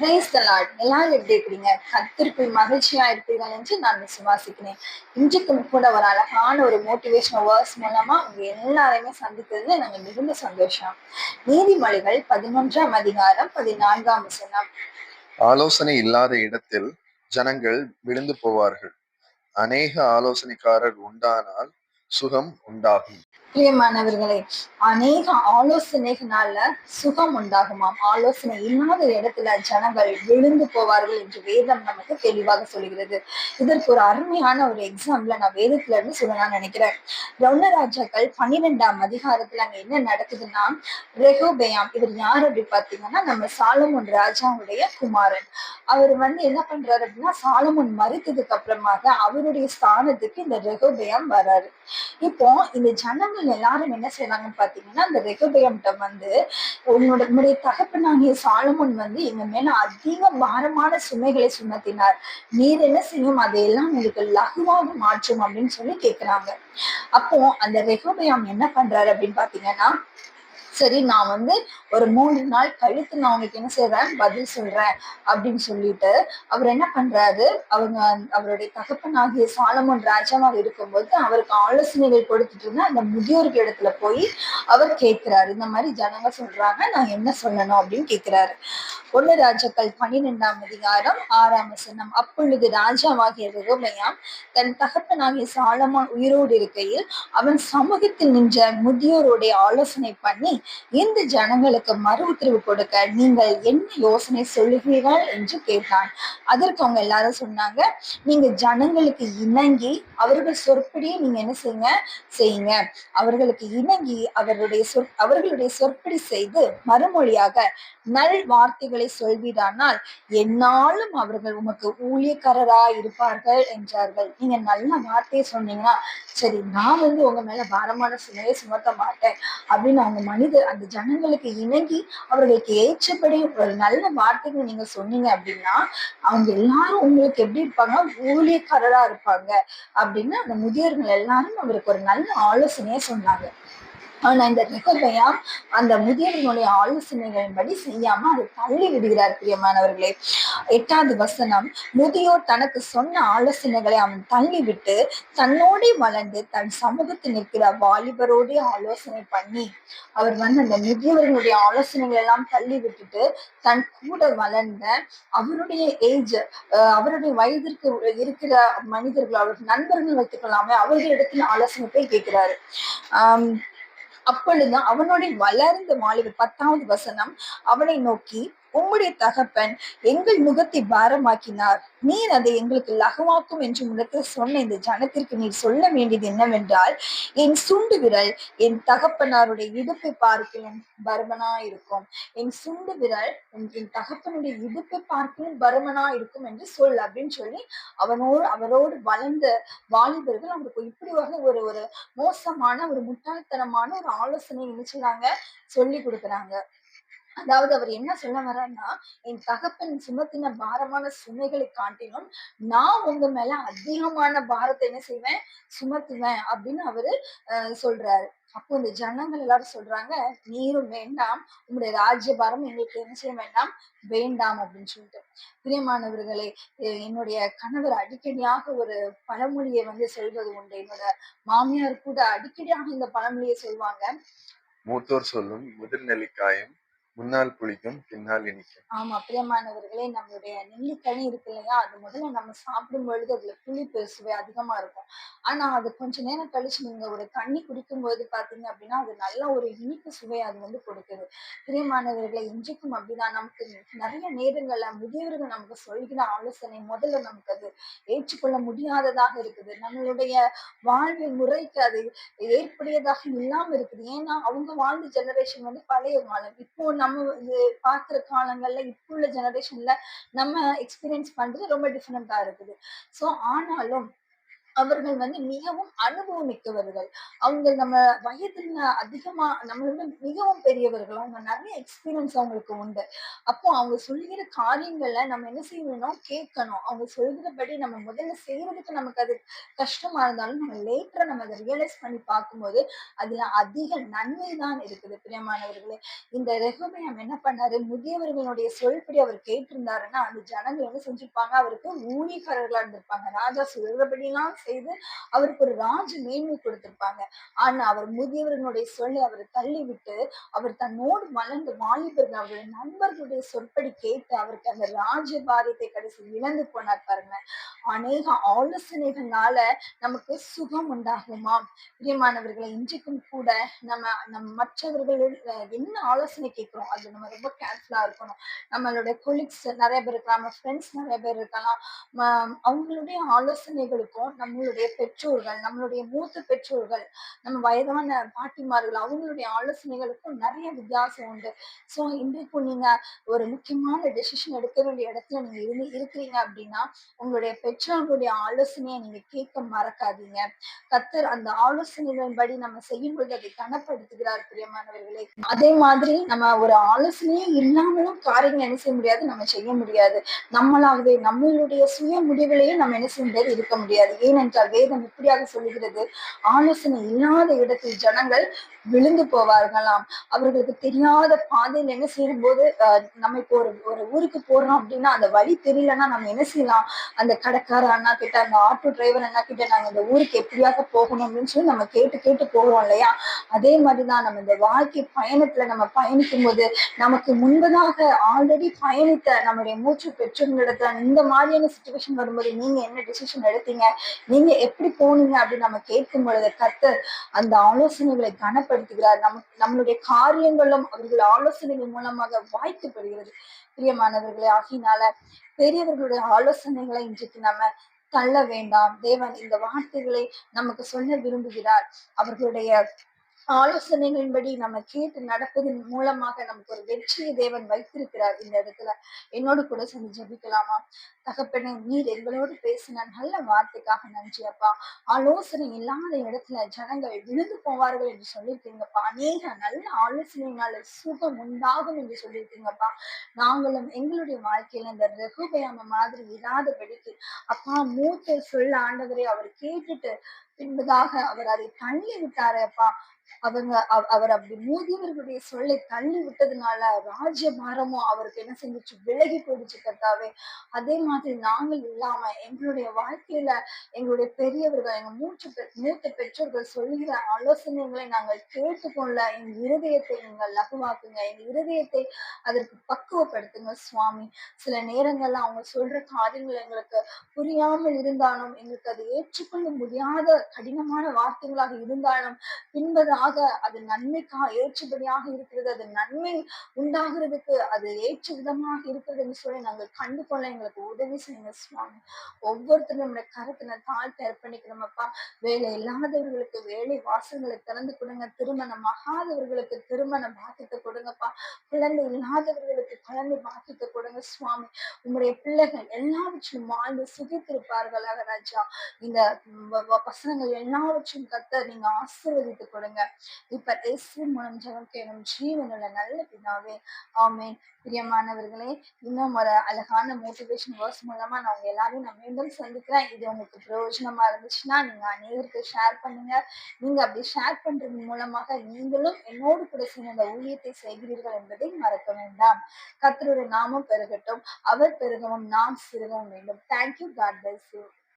Price தலாட் எல்லாரும் எப்படி இருக்கிறீங்க? கத்திற்குள் மகிழ்ச்சியா இருப்பீர்கள் என்று நான் விசுவாசிக்கிறேன் இன்றைக்கும் கூட ஒரு அழகான ஒரு மோட்டிவேஷனல் வேர்ஸ் மூலமா உங்க எல்லாரையுமே சந்திக்கிறதுல நாங்க மிகுந்த சந்தோஷம். நீதிமொழிகள் பதினொன்றாம் அதிகாரம் பதினான்காம் வசனம். ஆலோசனை இல்லாத இடத்தில் ஜனங்கள் விழுந்து போவார்கள். அநேக ஆலோசனைக்காரர் உண்டானால் சுகம் உண்டாகும். பிரியமானவர்களே அநேக ஆலோசனைகளால சுகம் உண்டாகுமாம். ஆலோசனை இல்லாத இடத்துல ஜனங்கள் விழுந்து போவார்கள் என்று வேதம் நமக்கு தெளிவாக சொல்கிறது இதற்கு ஒரு அருமையான ஒரு எக்ஸாம்பிள் நான் வேதத்துல இருந்து சொல்லலாம்னு நினைக்கிறேன். ரவுனராஜாக்கள் பன்னிரெண்டாம் அதிகாரத்துல அங்க என்ன நடக்குதுன்னா ரெகோபயாம் இவர் யார் அப்படி பாத்தீங்கன்னா நம்ம சாலமுன் ராஜாவுடைய குமாரன். அவர் வந்து என்ன பண்றாரு அப்படின்னா சாலமுன் மறித்ததுக்கு அப்புறமாக அவருடைய ஸ்தானத்துக்கு இந்த ரெகோபயாம் வராரு. இப்போ இந்த ஜனங்கள் எல்லாரும் என்ன செய்யறாங்கன்னு பாத்தீங்கன்னா இந்த ரெகோபயம்கிட்ட வந்து உன்னோட உன்னுடைய தகப்பனாகிய சாலமுன் வந்து எங்க மேல அதிக பாரமான சுமைகளை சுமத்தினார். நீர் என்ன செய்யும்? அதையெல்லாம் உங்களுக்கு லகுவாக மாற்றும் அப்படின்னு சொல்லி கேக்குறாங்க. அப்போ அந்த ரெகோபயாம் என்ன பண்றாரு அப்படின்னு பாத்தீங்கன்னா சரி நான் வந்து ஒரு மூன்று நாள் கழித்து நான் உங்களுக்கு என்ன செய்யறேன் பதில் சொல்றேன் அப்படின்னு சொல்லிட்டு அவர் என்ன பண்றாரு? அவங்க அவருடைய தகப்பனாகிய சாலமோன் ராஜாவாக இருக்கும்போது அவருக்கு ஆலோசனைகள் கொடுத்துட்டு இருந்தா அந்த முதியோருக்கு இடத்துல போய் அவர் கேட்கிறாரு. இந்த மாதிரி ஜனங்க சொல்றாங்க நான் என்ன சொல்லணும் அப்படின்னு கேட்கிறாரு. ஒன்னு ராஜாக்கள் பன்னிரெண்டாம் அதிகாரம் ஆறாம் வசனம். அப்பொழுது ராஜாவாகிய ரெகோபயாம் தன் தகப்பனாகிய சாலமான் உயிரோடு இருக்கையில் அவன் சமூகத்தில் நின்ற முதியோருடைய ஆலோசனை பண்ணி இந்த ஜனங்களுக்கு மறு உத்தரவு கொடுக்க நீங்கள் என்ன யோசனை சொல்லுகிறீர்கள்? என்று கேட்டான். அதற்கு அவங்க எல்லாரும் சொன்னாங்க நீங்க ஜனங்களுக்கு இணங்கி அவர்கள் சொற்படியே நீங்க என்ன செய்யுங்க? செய்யுங்க. அவர்களுக்கு இணங்கி அவருடைய சொற் அவர்களுடைய சொற்படி செய்து மறுமொழியாக நல் வார்த்தைகளை சொல்வீரானால் என்னாலும் அவர்கள் உமக்கு ஊழியக்காரரா இருப்பார்கள் என்றார்கள். நீங்க நல்ல வார்த்தையை சொன்னீங்கன்னா சரி நான் வந்து உங்க மேல பாரமான சுமையை சுமத்த மாட்டேன் அப்படின்னு அவங்க மனிதர் அந்த ஜனங்களுக்கு இணங்கி அவர்களுக்கு ஏற்றபடி ஒரு நல்ல வார்த்தைகள் நீங்க சொன்னீங்க அப்படின்னா அவங்க எல்லாரும் உங்களுக்கு எப்படி இருப்பாங்க? ஊழியக்காரரா இருப்பாங்க அப்படின்னு அந்த முதியவர்கள் எல்லாரும் அவருக்கு ஒரு நல்ல ஆலோசனையை சொன்னாங்க. ஆனால் இந்த ரெகபயாம் அந்த முதியவர்களுடைய ஆலோசனைகளின்படி செய்யாம அதை தள்ளி விடுகிறார் பிரியமானவர்களே. எட்டாவது வசனம் முதியோர் தனக்கு சொன்ன ஆலோசனைகளை அவன் தள்ளி விட்டு தன்னோடே வளர்ந்து தன் சமூகத்தில் நிற்கிற வாலிபரோடே ஆலோசனை பண்ணி அவர் வந்து அந்த முதியவர்களுடைய ஆலோசனைகள் எல்லாம் தள்ளி விட்டுட்டு தன் கூட வளர்ந்த அவருடைய ஏஜ் அவருடைய வயதிற்கு இருக்கிற மனிதர்கள் அவருடைய நண்பர்கள் வைத்துக்கொள்ளாம அவர்களிடத்தில் ஆலோசனை போய் கேட்கிறாரு. ஆஹ் அப்பொழுது அவனுடைய வளர்ந்த மாளிகை பத்தாவது வசனம் அவனை நோக்கி உம்முடைய தகப்பன் எங்கள் முகத்தை பாரமாக்கினார். நீர் அதை எங்களுக்கு லகுவாக்கும் என்று உனக்கு சொன்ன இந்த ஜனத்திற்கு நீர் சொல்ல வேண்டியது என்னவென்றால் என் சுண்டு விரல் என் தகப்பனாருடைய இடுப்பை பார்க்கலும் பருமனா இருக்கும் என் சுண்டு விரல் என் தகப்பனுடைய இடுப்பை பார்க்கலும் பருமனா இருக்கும் என்று சொல் அப்படின்னு சொல்லி அவனோடு அவரோடு வளர்ந்த வாலிபர்கள் அவருக்கு இப்படி வகை ஒரு ஒரு மோசமான ஒரு முட்டாள்தனமான ஒரு ஆலோசனை நினைச்சுறாங்க சொல்லி கொடுக்குறாங்க. அதாவது அவர் என்ன சொல்ல வர்றாருன்னா என் தகப்பன் சுமத்தின பாரமான சுமைகளை காட்டிலும் நான் உங்க மேல அதிகமான பாரத்தை என்ன செய்வேன்? சுமத்துவேன். அப்படின்னு அவரு சொல்றாரு. அப்போ இந்த ஜனங்கள் எல்லாரும் சொல்றாங்க நீரும் வேண்டாம். உங்களுடைய ராஜ்யபாரம் எங்களுக்கு என்ன செய்ய வேண்டாம்? வேண்டாம். அப்படின்னு சொல்லிட்டு. பிரியமானவர்களே என்னுடைய கணவர் அடிக்கடியாக ஒரு பழமொழியை வந்து சொல்வது உண்டு. என்னோட மாமியார் கூட அடிக்கடியாக இந்த பழமொழியை சொல்லுவாங்க மூத்தோர் சொல்லும் முதிர் நெல்லிக்காயும் முன்னால் புளிக்கும் பின்னால் இனிக்கும் ஆமா பிரியமானவர்களே நம்மளுடைய நெல்லிக்கனி இருக்கு இல்லையா? அது முதல்ல நம்ம சாப்பிடும் பொழுது அதுல புளிப்பு சுவை அதிகமா இருக்கும். ஆனா அது கொஞ்ச நேரம் கழிச்சு நீங்க ஒரு தண்ணி குடிக்கும் போது பாத்தீங்க அப்படின்னா அது நல்ல ஒரு இனிப்பு சுவை அது வந்து கொடுக்குது. பிரியமானவர்களை இன்றைக்கும் அப்படிதான். நமக்கு நிறைய நேரங்கள்ல முதியவர்கள் நமக்கு சொல்கிற ஆலோசனை முதல்ல நமக்கு அது ஏற்றுக்கொள்ள முடியாததாக இருக்குது. நம்மளுடைய வாழ்வு முறைக்கு அது ஏற்புடையதாக இல்லாம இருக்குது. ஏன்னா அவங்க வாழ்ந்த ஜெனரேஷன் வந்து பழைய காலம். இப்போ நம்ம இது பார்க்குற காலங்கள்ல இப்போ உள்ள ஜெனரேஷன்ல நம்ம எக்ஸ்பீரியன்ஸ் பண்றது ரொம்ப டிஃப்ரெண்டா இருக்குது. ஸோ ஆனாலும் அவர்கள் வந்து மிகவும் அனுபவம் மிக்கவர்கள் அவங்க நம்ம வயதில் அதிகமா நம்மளோட மிகவும் பெரியவர்கள். அவங்க நிறைய எக்ஸ்பீரியன்ஸ் அவங்களுக்கு உண்டு. அப்போ அவங்க சொல்லுகிற காரியங்களை நம்ம என்ன செய்யணும்? கேட்கணும். அவங்க சொல்கிறபடி நம்ம முதல்ல செய்யறதுக்கு நமக்கு அது கஷ்டமா இருந்தாலும் நம்ம லேட்டரா நம்ம அதை ரியலைஸ் பண்ணி பார்க்கும்போது அதுல அதிக நன்மை தான் இருக்குது பிரியமானவர்களே. இந்த ரெகுபயம் என்ன பண்ணாரு? முதியவர்களுடைய சொல்படி அவர் கேட்டிருந்தாருன்னா அந்த ஜனங்கள் என்ன செஞ்சிருப்பாங்க? அவருக்கு ஊழியக்காரர்களா இருந்திருப்பாங்க. ராஜா சொல்றபடிலாம் செய்து அவருக்கு ஒரு ராஜ மேன்மை கொடுத்திருப்பாங்க. ஆனா அவர் முதியவர்களுடைய சொல்லி அவர் தள்ளிவிட்டு அவர் தன்னோடு வளர்ந்த வாலிபர்கள் அவருடைய நண்பர்களுடைய சொற்படி கேட்டு அவருக்கு அந்த ராஜ பாரியத்தை கடைசி இழந்து போனார் பாருங்க. அநேக ஆலோசனைகள்னால நமக்கு சுகம் உண்டாகுமா? பிரியமானவர்களை இன்றைக்கும் கூட நம்ம நம் மற்றவர்கள் என்ன ஆலோசனை கேட்கிறோம்? அது நம்ம ரொம்ப கேர்ஃபுல்லா இருக்கணும். நம்மளுடைய கொலீக்ஸ் நிறைய பேர் இருக்கலாம் நம்ம ஃப்ரெண்ட்ஸ் நிறைய பேர் இருக்கலாம். அவங்களுடைய ஆலோசனைகளுக்கும் நம்மளுடைய பெற்றோர்கள் நம்மளுடைய மூத்த பெற்றோர்கள் நம்ம வயதான பாட்டிமார்கள் அவங்களுடைய ஆலோசனைகளுக்கும் நிறைய வித்தியாசம் உண்டு. ஸோ இன்றைக்கும் நீங்க ஒரு முக்கியமான டெசிஷன் எடுக்க வேண்டிய இடத்துல நீங்க இருந்து இருக்கிறீங்க அப்படின்னா உங்களுடைய பெற்றோர்களுடைய ஆலோசனையை நீங்க கேட்க மறக்காதீங்க. கத்தர் அந்த ஆலோசனைகளின்படி நம்ம செய்யும் பொழுது அதை கனப்படுத்துகிறார் பிரியமானவர்களே. அதே மாதிரி நம்ம ஒரு ஆலோசனையே இல்லாமலும் காரியங்கள் என்ன செய்ய முடியாது? நம்ம செய்ய முடியாது. நம்மளாகவே நம்மளுடைய சுய முடிவுகளையும் நம்ம என்ன செய்ய முடியாது? இருக்க முடியாது. ஏன்னா என்றால் வேதம் இப்படியாக சொல்லுகிறது. ஆலோசனை இல்லாத இடத்தில் ஜனங்கள் விழுந்து போவார்களாம். அவர்களுக்கு தெரியாத பாதையில் என்ன செய்யும் போது நம்ம இப்போ ஒரு ஒரு ஊருக்கு போறோம் அப்படின்னா அந்த வழி தெரியலன்னா நம்ம என்ன செய்யலாம்? அந்த கடைக்கார அண்ணா கிட்ட அந்த ஆட்டோ டிரைவர் அண்ணா கிட்ட நாங்க இந்த ஊருக்கு எப்படியாக போகணும் அப்படின்னு சொல்லி நம்ம கேட்டு கேட்டு போவோம் இல்லையா? அதே மாதிரிதான் நம்ம இந்த வாழ்க்கை பயணத்துல நம்ம பயணிக்கும் போது நமக்கு முன்பதாக ஆல்ரெடி பயணித்த நம்முடைய மூச்சு பெற்றவங்களிடத்துல இந்த மாதிரியான சுச்சுவேஷன் வரும்போது நீங்க என்ன டிசிஷன் எடுத்தீங்க? நீங்க எப்படி போனீங்க அப்படின்னு நம்ம கேட்கும் பொழுது கர்த்தர் அந்த ஆலோசனைகளை கனப்படுத்துகிறார். நம் நம்மளுடைய காரியங்களும் அவர்கள் ஆலோசனைகள் மூலமாக வாய்க்கப்படுகிறது. பிரியமானவர்களே ஆகினால பெரியவர்களுடைய ஆலோசனைகளை இன்றைக்கு நம்ம தள்ள வேண்டாம். தேவன் இந்த வார்த்தைகளை நமக்கு சொல்ல விரும்புகிறார். அவர்களுடைய ஆலோசனைகளின்படி நம்ம கேட்டு நடப்பதன் மூலமாக நமக்கு ஒரு வெற்றியை தேவன் வைத்திருக்கிறார் இந்த இடத்துல. என்னோடு கூட சென்று ஜெபிக்கலாமா? தகப்பனே நீர் எங்களோடு பேசின நல்ல வார்த்தைக்காக நன்றி அப்பா. ஆலோசனை இல்லாத இடத்துல ஜனங்கள் விழுந்து போவார்கள் என்று சொல்லியிருக்கீங்கப்பா. அநேக நல்ல ஆலோசனையினால சுகம் உண்டாகும் என்று சொல்லியிருக்கீங்கப்பா. நாங்களும் எங்களுடைய வாழ்க்கையில இந்த ரகுபயாம மாதிரி இராதபடிக்கு அப்பா மூத்த சொல்ல ஆண்டவரை அவர் கேட்டுட்டு பின்பதாக அவர் அதை தள்ளி விட்டாரு அப்பா. அவங்க அவர் அப்படி மூதியவர்களுடைய சொல்லை தள்ளி விட்டதுனால ராஜ்யபாரமும் அவருக்கு என்ன செஞ்சிச்சு? விலகி போயிடுச்சு கர்த்தாவே. அதே மாதிரி நாங்கள் இல்லாம எங்களுடைய வாழ்க்கையில எங்களுடைய பெரியவர்கள் எங்க மூச்சு மூத்த பெற்றோர்கள் சொல்லுகிற ஆலோசனைகளை நாங்கள் கேட்டுக்கொள்ள எங்க இருதயத்தை நீங்கள் லகுவாக்குங்க. எங்க இருதயத்தை அதற்கு பக்குவப்படுத்துங்க சுவாமி. சில நேரங்கள்ல அவங்க சொல்ற காரியங்கள் எங்களுக்கு புரியாமல் இருந்தாலும் எங்களுக்கு அதை ஏற்றுக்கொள்ள முடியாத கடினமான வார்த்தைகளாக இருந்தாலும் பின்பதாக அது நன்மைக்காக ஏற்றுபடியாக இருக்கிறது அது நன்மை உண்டாகிறதுக்கு அது ஏற்ற விதமாக இருக்கிறது சொல்லி நாங்கள் கண்டு கொள்ள எங்களுக்கு உதவி செய்யுங்க சுவாமி. ஒவ்வொருத்தரும் நம்முடைய கருத்தின தாழ்த்த அர்ப்பணிக்கிறோமப்பா வேலை இல்லாதவர்களுக்கு வேலை வாசல்களை திறந்து கொடுங்க திருமணம் ஆகாதவர்களுக்கு திருமண பாக்கியத்தை கொடுங்கப்பா குழந்தை இல்லாதவர்களுக்கு குழந்தை பாக்கியத்தை கொடுங்க சுவாமி. உங்களுடைய பிள்ளைகள் எல்லாவற்றையும் வாழ்ந்து சுகித்திருப்பார்களாக ராஜா. இந்த வ- வசனங்கள் எல்லாவற்றையும் கத்த நீங்க ஆசீர்வதித்து கொடுங்க. இப்ப இயேசு மூலம் ஜெபம் கேளும் ஜீவனுள்ள நல்ல பிதாவே ஆமேன். பிரியமானவர்களே இன்னும் ஒரு அழகான மோட்டிவேஷன் வேர்ஸ் மூலமா நான் உங்க எல்லாரையும் நான் மீண்டும் சந்திக்கிறேன். இது உங்களுக்கு பிரயோஜனமா இருந்துச்சுன்னா நீங்க அநேகருக்கு ஷேர் பண்ணுங்க. நீங்க அப்படி ஷேர் பண்றது மூலமாக நீங்களும் என்னோடு கூட சேர்ந்த அந்த ஊழியத்தை செய்கிறீர்கள் என்பதை மறக்க வேண்டாம். கர்த்தருடைய நாமம் பெருகட்டும். அவர் பெருகவும் நாம் சிறுகவும் வேண்டும். Thank you God bless you